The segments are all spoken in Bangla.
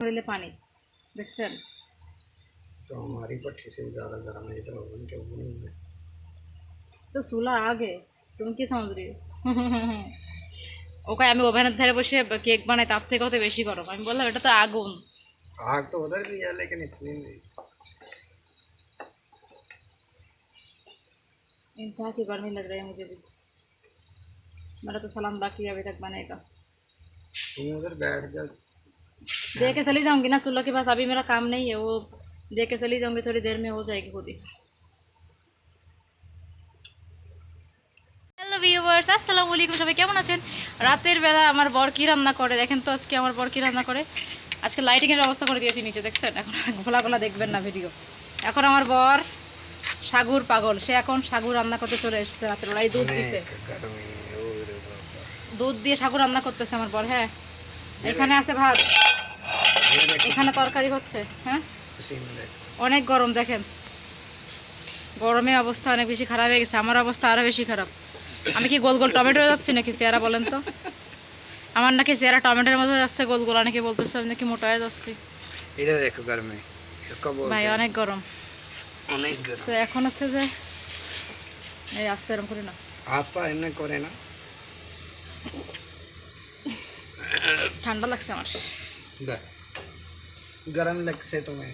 শরীরে পানি দেখছেন तो हमारी भट्टी से भी ज़्यादा गर्म है इधर ओवन के ओवन में তো চুলা আগে তুমি কি समझ रही हो ওকে আমি ওভেনের ধারে বসে কেক বানাই তার থেকে কত বেশি গরম আমি বললাম এটা তো আগুন आग तो उधर भी है लेकिन इतनी नहीं इंतहा की गर्मी लग रही है मुझे भी मेरा तो सलाम बाकी है अभी तक बनेगा तुम उधर बैठ जा दे के चली जाऊंगी ना चूल्हा के पास अभी मेरा काम नहीं है वो दे के चली जाऊंगी थोड़ी देर में हो जाएगी खुद ही হ্যালো ভিউয়ার্স আসসালামু আলাইকুম সবাই কেমন আছেন রাতের বেলা আমার বর কি রান্না করে দেখেন তো আজকে আমার বর কি রান্না করে আজকে লাইটিংয়ের ব্যবস্থা করে দিয়েছি নিচে দেখছেন এখন ঘোলা ঘোলা দেখবেন না ভিডিও এখন আমার বর সাগুর পাগল সে এখন সাগু রান্না করতে চলে এসেছে রাতের বেলায় দুধ দিছে गर्मी ओ रे बाबा দুধ দিয়ে সাগু রান্না করতেছে আমার বর হ্যাঁ এখানে আছে ভাত। এখানে তরকারি হচ্ছে হ্যাঁ? অনেক গরম দেখেন। গরমে অবস্থা অনেক বেশি খারাপ হয়ে গেছে আমার অবস্থা আরও বেশি খারাপ। আমি কি গোল গোল টমেটো যাচ্ছি নাকি চেহারা বলেন তো? আমার নাকি চেহারা টমেটোর মধ্যে যাচ্ছে গোল গোল অনেকে বলতেছে আমি নাকি মোটা হয়ে যাচ্ছি ভাই অনেক গরম। অনেক এখন আছে যে এই আস্তে এরকম করি না। আস্তা এমনি করে না। ঠান্ডা লাগছে আমার इधर गर्म लग से तुम्हें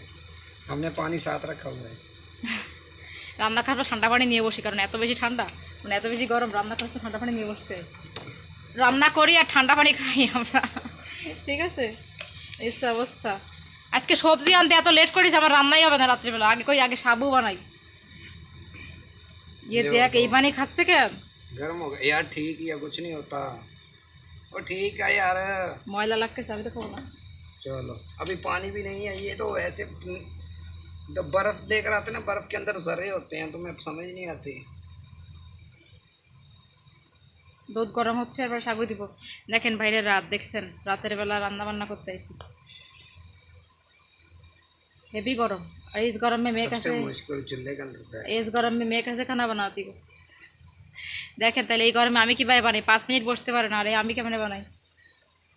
हमने पानी साथ रखा हुआ है রান্না খাবার ঠান্ডা পানি নিয়ে বসি কারণ এত বেশি ঠান্ডা মানে এত বেশি গরম রান্না করতে ঠান্ডা পানি নিয়ে বসতে হয়। রান্না করি আর ঠান্ডা পানি খাই আমরা ঠিক আছে এই হচ্ছে অবস্থা আজকে সবজি আনতে এত লেট করিস আমার রান্নাই হবে না রাত্রিবেলা আগে কই আগে সাবু বানাই ইয়ে দেখ এই পানি খাচ্ছে কেন गर्म हो गया यार ठीक ही है कुछ नहीं होता ओ ठीक है यार ময়লা লাগতেছে আমি তো খাবো না चलो अभी पानी भी नहीं है ये तो ऐसे तो बर्फ लेकर आते ना बर्फ के अंदर जर्रे होते हैं तुम्हें समझ नहीं आती দুধ গরম হচ্ছে এবার সাগু দিব দেখেন বাইরে রাত দেখছেন রাতের বেলা রান্না বান্না করতে আইসি হেভি গরম আর ইস গরম में मैं कैसे सबसे मुश्किल चूल्हे के अंदर बैठ इस गरम में मैं कैसे खाना बनाती हूँ দেখেন তাহলে এই গরমে আমি কীভাবে বানাই পাঁচ মিনিট বসতে পারে না আরে আমি কেমনে বানাই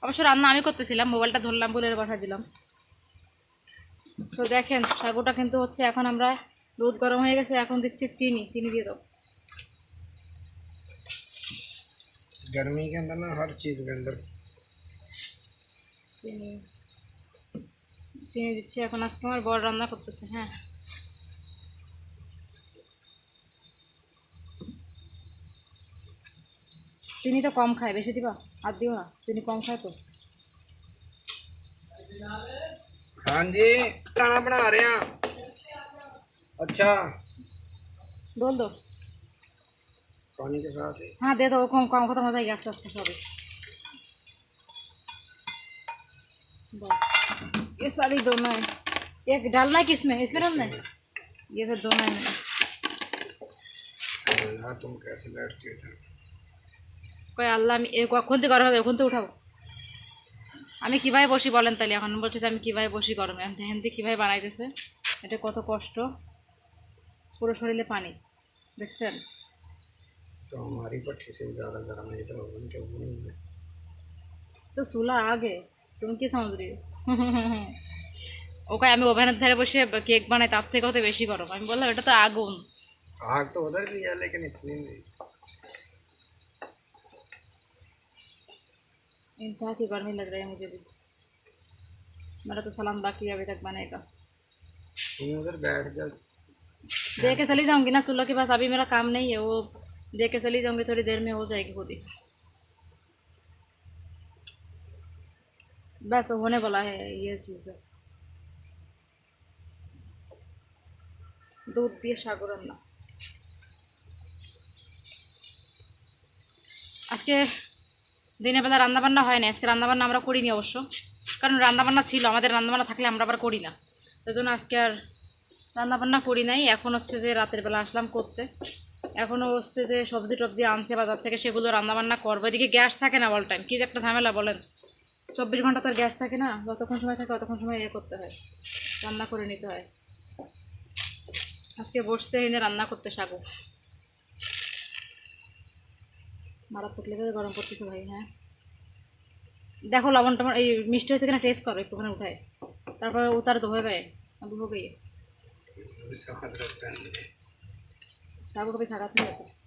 অবশ্য রান্না আমি করতেছিলাম মোবাইলটা ধরলাম বলে পাঠা দিলাম সো দেখেন সাগুটা কিন্তু হচ্ছে এখন আমরা দুধ গরম হয়ে গেছে এখন দিচ্ছি চিনি চিনি দিয়ে দাও गर्मी के अंदर ना हर चीज़ के अंदर চিনি চিনি দিচ্ছি এখন আজকে আমার বড় রান্না করতেছে হ্যাঁ চিনি তো কম খায় বেশি দিবা আর দিও না চিনি কম খায় তো हाँ जी खाना बना रहे हैं अच्छा बोल दो पानी के साथ ही हाँ दे दो वो कम कम खत्म हो जाएगी आस्ते आस्ते सॉरी बस ये सारी दोनों है एक डालना है किसमें इसमें डालना है ये फिर दोनों है यार तुम कैसे बैठती हो কই আল্লাহ আমি এ কখন থেকে গরম হবে ওখান থেকে উঠাবো আমি কীভাবে বসি বলেন তাহলে এখন বলছি যে আমি কীভাবে বসি গরমে আমি দেখেন দিয়ে কীভাবে বানাইতেছে এটা কত কষ্ট পুরো শরীরে পানি দেখছেন तो हमारी भट्टी से भी ज़्यादा गर्म है इधर ओवन के ओवन में তো চুলা আগে তুমি কি समझ रही हो ওকে আমি ওভেনের ধারে বসে কেক বানাই তার থেকে কত বেশি গরম আমি বললাম এটা তো আগুন आग तो उधर भी है लेकिन इतनी नहीं इंतहा की गर्मी लग रही है मुझे भी मेरा तो सलाम बाकी है अभी तक बनेगा तुम उधर बैठ जा दे के चली जाऊंगी ना चूल्हा के पास अभी मेरा काम नहीं है वो दे के चली जाऊंगी थोड़ी देर में हो जाएगी खुद ही बस होने वाला है ये चीज़ दूध দিয়ে সাগর রান্না আজকে দিনের বেলা রান্নাবান্না হয় না, আজকে রান্নাবান্না আমরা করিনি অবশ্য। কারণ রান্নাবান্না ছিল, আমাদের রান্নাবান্না থাকলে আমরা আবার করি না। সেই জন্য আজকে আর রান্নাবান্না করি নাই। এখন হচ্ছে যে রাতের বেলা আসলাম করতে। এখনও হচ্ছে যে সবজি টবজি আনছে বাজার থেকে, সেগুলো রান্নাবান্না করব। এদিকে গ্যাস থাকে না অল টাইম কী যে একটা ঝামেলা বলেন। চব্বিশ ঘণ্টা তো আর গ্যাস থাকে না। যতক্ষণ সময় থাকে ততক্ষণ সময় ইয়ে করতে হয়। রান্না করে নিতে হয়। আজকে বসছে এনে রান্না করতে সাগু। मारा तक लेकर गरम पड़ती से भाई हैं देखो लवण टमा मिस्टी होते क्या टेस्ट करो एक उठाए तर उतार दो है गए अब हो गई सागो कभी सागत नहीं रहता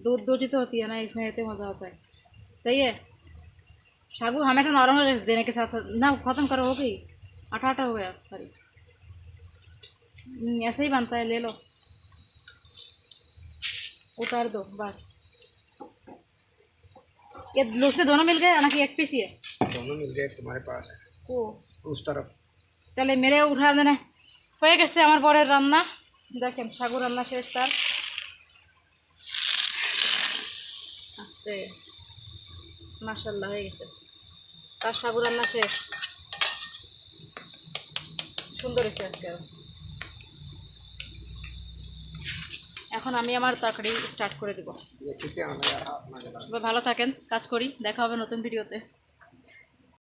दूध दूध तो होती है ना इसमें इतने मज़ा होता है सही है सागू हमेशा नॉर्मल देने के साथ साथ ना खत्म करो हो गई आटा आटा हो गया सॉरी हम्म, ऐसे ही बनता है ले लो उतार दो बस ये दूसरे दोनों मिल गए ना कि एक पीस ही है दोनों मिल गए तुम्हारे पास है ও उस तरफ চলে মেরে উঠা দেনে হয়ে গেছে আমার বরের রান্না দেখেন সাগু রান্না শেষ তার আস্তে মাসাল্লাহ হয়ে গেছে তার সাগু রান্না শেষ সুন্দর এসে আজকে এখন আমি আমার তাকড়ি স্টার্ট করে দেবো। ভালো থাকেন কাজ করি দেখা হবে নতুন ভিডিওতে